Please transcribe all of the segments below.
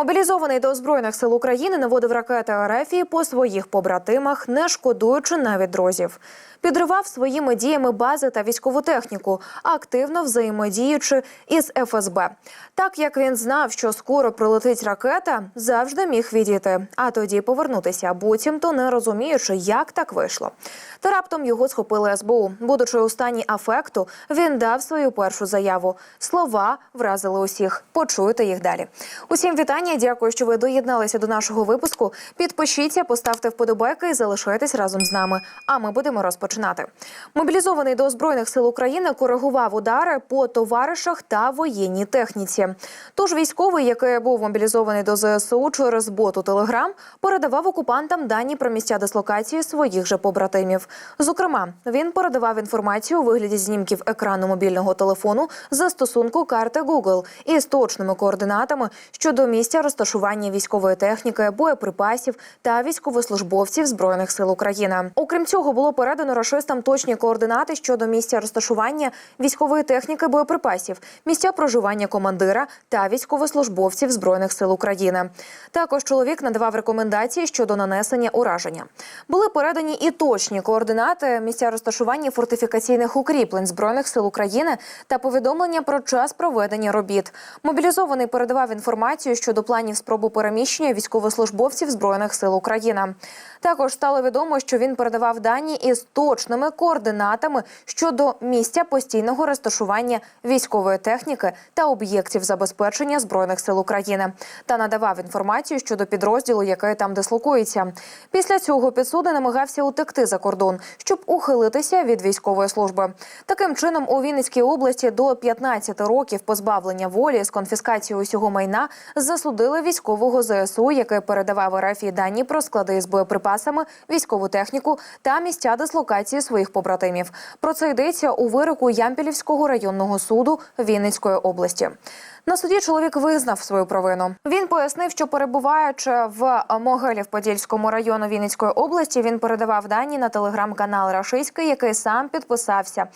Мобілізований до збройних сил України наводив ракети РФ по своїх побратимах, не шкодуючи навіть друзів. Підривав своїми діями бази та військову техніку, активно взаємодіючи із ФСБ. Так як він знав, що скоро прилетить ракета, завжди міг відійти, а тоді повернутися, буцімто не розуміючи, як так вийшло. Та раптом його схопили СБУ. Будучи у стані афекту, він дав свою першу заяву. Слова вразили усіх. Почуйте їх далі. Усім вітання. Дякую, що ви доєдналися до нашого випуску. Підпишіться, поставте вподобайки і залишайтесь разом з нами. А ми будемо розпочинати. Мобілізований до збройних сил України коригував удари по товаришах та воєнній техніці. Тож військовий, який був мобілізований до ЗСУ через боту Телеграм, передавав окупантам дані про місця дислокації своїх же побратимів. Зокрема, він передавав інформацію у вигляді знімків екрану мобільного телефону застосунку карти Google із точними координатами щодо місця розташування військової техніки, боєприпасів та військовослужбовців збройних сил України. Окрім цього, було передано рашистам точні координати щодо місця розташування військової техніки, боєприпасів, місця проживання командира та військовослужбовців збройних сил України. Також чоловік надавав рекомендації щодо нанесення ураження. Були передані і точні координати місця розташування фортифікаційних укріплень збройних сил України та повідомлення про час проведення робіт. Мобілізований передавав інформацію щодо планів спроби переміщення військовослужбовців збройних сил України. Також стало відомо, що він передавав дані із точними координатами щодо місця постійного розташування військової техніки та об'єктів забезпечення збройних сил України та надавав інформацію щодо підрозділу, який там дислокується. Після цього підсудний намагався утекти за кордон, щоб ухилитися від військової служби. Таким чином, у Вінницькій області до 15 років позбавлення волі з конфіскацією усього майна засудили військового ЗСУ, який передавав РФІ дані про склади з боєприпасами, військову техніку та місця дислокації своїх побратимів. Про це йдеться у вироку Ямпілівського районного суду Вінницької області. На суді чоловік визнав свою провину. Він пояснив, що перебуваючи в Могилів-Подільському району Вінницької області, він передавав дані на телеграм-канал Рашиський, який сам підписався.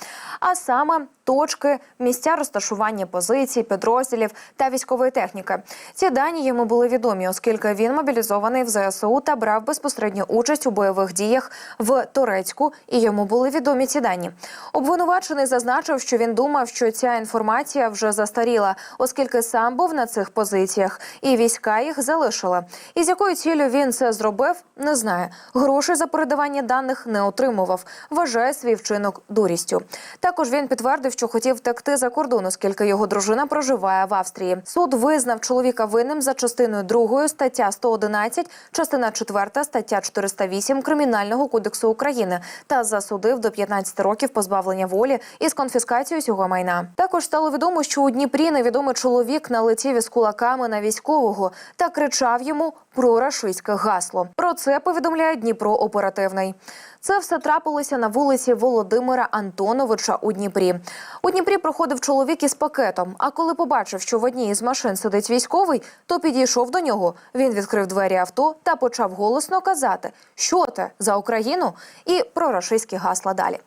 А саме точки, місця розташування позицій, підрозділів та військової техніки. Ці дані йому були відомі, оскільки він мобілізований в ЗСУ та брав безпосередню участь у бойових діях в Турецьку, і йому були відомі ці дані. Обвинувачений зазначив, що він думав, що ця інформація вже застаріла, оскільки сам був на цих позиціях, і війська їх залишили. І з якою ціллю він це зробив, не знає. Грошей за передавання даних не отримував. Вважає свій вчинок дурістю. Також він підтвердив, що хотів втекти за кордон, оскільки його дружина проживає в Австрії. Суд визнав чоловіка винним за частиною 2 стаття 111, частина 4 стаття 408 Кримінального кодексу України та засудив до 15 років позбавлення волі із конфіскацією цього майна. Також стало відомо, що у Дніпрі невідомий чоловік налетів із кулаками на військового та кричав йому про рашистське гасло. Про це повідомляє Дніпро оперативний. Це все трапилося на вулиці Володимира Антоновича у Дніпрі. У Дніпрі проходив чоловік із пакетом. А коли побачив, що в одній із машин сидить військовий, то підійшов до нього. Він відкрив двері авто та почав голосно казати, що те за Україну, і про рашистські гасла далі.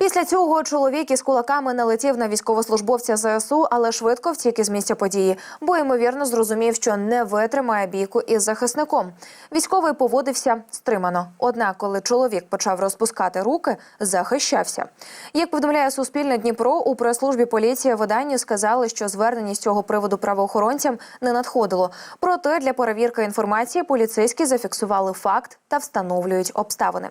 Після цього чоловік із кулаками налетів на військовослужбовця ЗСУ, але швидко втік із місця події, бо ймовірно зрозумів, що не витримає бійку із захисником. Військовий поводився стримано. Однак, коли чоловік почав розпускати руки, захищався. Як повідомляє Суспільне Дніпро, у прес-службі поліції виданню сказали, що звернення з цього приводу правоохоронцям не надходило. Проте для перевірки інформації поліцейські зафіксували факт та встановлюють обставини.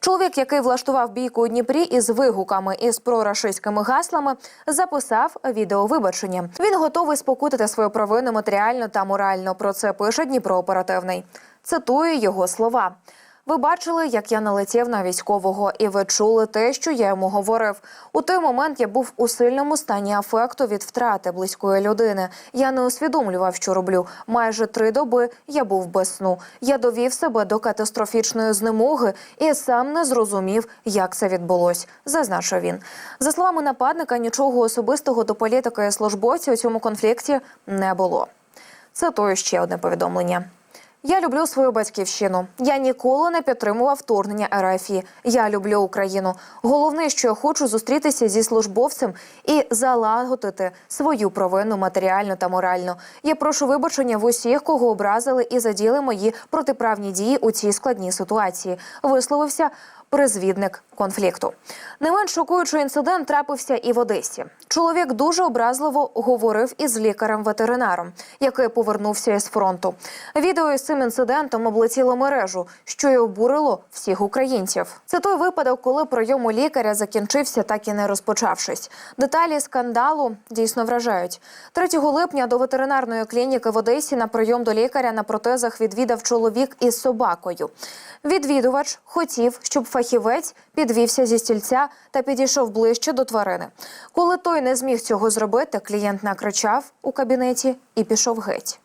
Чоловік, який влаштував бійку у Дніпрі із вигуками із прорашистськими гаслами, записав відеовибачення. Він готовий спокутати свою провину матеріально та морально. Про це пише Дніпро оперативний. Цитую його слова. Ви бачили, як я налетів на військового, і ви чули те, що я йому говорив. У той момент я був у сильному стані афекту від втрати близької людини. Я не усвідомлював, що роблю. Майже три доби я був без сну. Я довів себе до катастрофічної знемоги і сам не зрозумів, як це відбулось. Зазначив він. За словами нападника, нічого особистого до політики і службовців у цьому конфлікті не було. Це то ще одне повідомлення. Я люблю свою батьківщину. Я ніколи не підтримував вторгнення РФ. Я люблю Україну. Головне, що я хочу зустрітися зі службовцем і залагодити свою провину матеріально та морально. Я прошу вибачення в усіх, кого образили і заділи мої протиправні дії у цій складній ситуації. Висловився призвідник конфлікту. Не менш шокуючий інцидент трапився і в Одесі. Чоловік дуже образливо говорив із лікарем-ветеринаром, який повернувся із фронту. Відео із цим інцидентом облетіло мережу, що й обурило всіх українців. Це той випадок, коли прийом у лікаря закінчився, так і не розпочавшись. Деталі скандалу дійсно вражають. 3 липня до ветеринарної клініки в Одесі на прийом до лікаря на протезах відвідав чоловік із собакою. Відвідувач хотів, щоб фахівець підвівся зі стільця та підійшов ближче до тварини. Коли той не зміг цього зробити, клієнт накричав у кабінеті і пішов геть.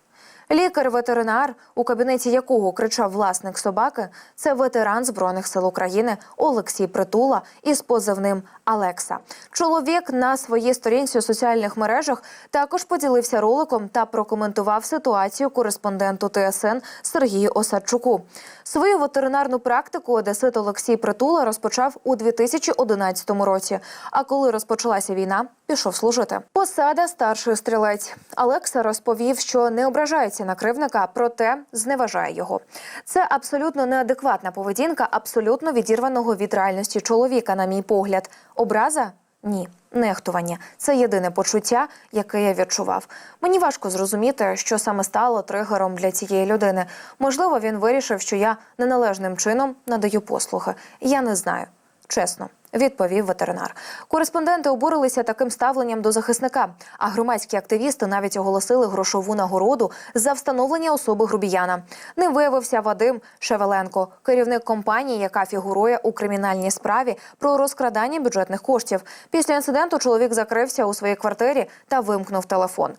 Лікар-ветеринар, у кабінеті якого кричав власник собаки, це ветеран збройних сил України Олексій Притула із позивним Алекса. Чоловік на своїй сторінці у соціальних мережах також поділився роликом та прокоментував ситуацію кореспонденту ТСН Сергію Осадчуку. Свою ветеринарну практику одесит Олексій Притула розпочав у 2011 році. А коли розпочалася війна, пішов служити. Посада старший стрілець. Алекса розповів, що не ображається на кривника, проте зневажає його. Це абсолютно неадекватна поведінка, абсолютно відірваного від реальності чоловіка, на мій погляд. Образа? Ні. Нехтування це єдине почуття, яке я відчував. Мені важко зрозуміти, що саме стало тригером для цієї людини. Можливо, він вирішив, що я неналежним чином надаю послуги. Я не знаю. Чесно, відповів ветеринар. Кореспонденти обурилися таким ставленням до захисника. А громадські активісти навіть оголосили грошову нагороду за встановлення особи грубіяна. Ним виявився Вадим Шевеленко, керівник компанії, яка фігурує у кримінальній справі про розкрадання бюджетних коштів. Після інциденту чоловік закрився у своїй квартирі та вимкнув телефон.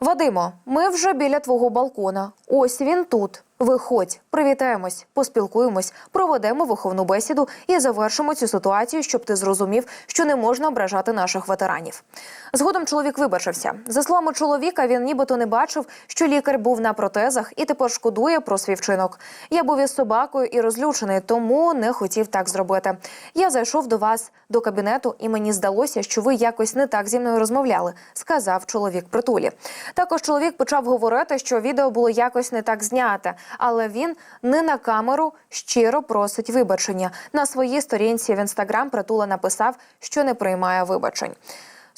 Вадимо, ми вже біля твого балкона. Ось він тут. Виходь, привітаємось, поспілкуємось, проведемо виховну бесіду і завершимо цю ситуацію, щоб ти зрозумів, що не можна ображати наших ветеранів. Згодом чоловік вибачився. За словами чоловіка, він нібито не бачив, що лікар був на протезах і тепер шкодує про свій вчинок. Я був із собакою і розлючений, тому не хотів так зробити. Я зайшов до вас до кабінету, і мені здалося, що ви якось не так зі мною розмовляли, сказав чоловік притулі. Також чоловік почав говорити, що відео було якось не так зняте, але він не на камеру щиро просить вибачення. На своїй сторінці в інстаграм притула написав, що не приймає вибачень.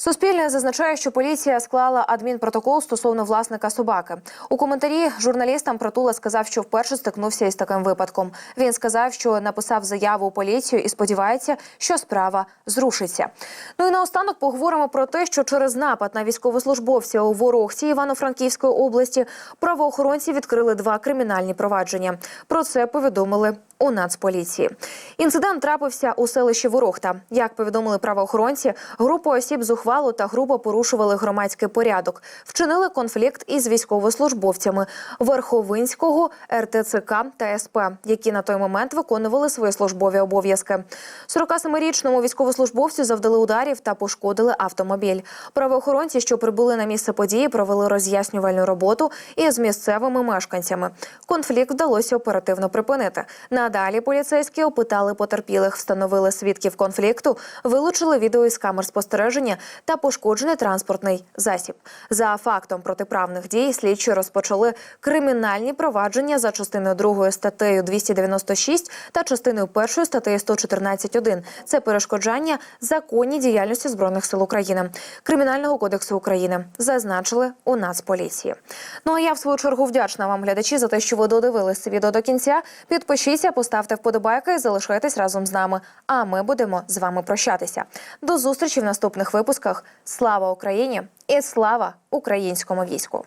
Суспільне зазначає, що поліція склала адмінпротокол стосовно власника собаки. У коментарі журналістам Притула сказав, що вперше стикнувся із таким випадком. Він сказав, що написав заяву у поліцію і сподівається, що справа зрушиться. Ну і наостанок поговоримо про те, що через напад на військовослужбовця у Ворохті Івано-Франківської області правоохоронці відкрили два кримінальні провадження. Про це повідомили у Нацполіції. Інцидент трапився у селищі Ворохта. Як повідомили правоохоронці, група осіб зухвало та грубо порушували громадський порядок, вчинили конфлікт із військовослужбовцями Верховинського РТЦК та СП, які на той момент виконували свої службові обов'язки. 47-річному військовослужбовцю завдали ударів та пошкодили автомобіль. Правоохоронці, що прибули на місце події, провели роз'яснювальну роботу із місцевими мешканцями. Конфлікт вдалося оперативно припинити. Надалі поліцейські опитали потерпілих, встановили свідків конфлікту, вилучили відео із камер спостереження та пошкоджений транспортний засіб. За фактом протиправних дій слідчі розпочали кримінальні провадження за частиною 2 статтею 296 та частиною 1 статтею 114.1. Це перешкоджання законній діяльності збройних сил України Кримінального кодексу України. Зазначили у Нацполіції. Ну а я в свою чергу вдячна вам, глядачі, за те, що ви додивились це відео до кінця. Підпишіться, поставте вподобайки і залишайтесь разом з нами. А ми будемо з вами прощатися. До зустрічі в наступних випусках. Слава Україні і слава українському війську!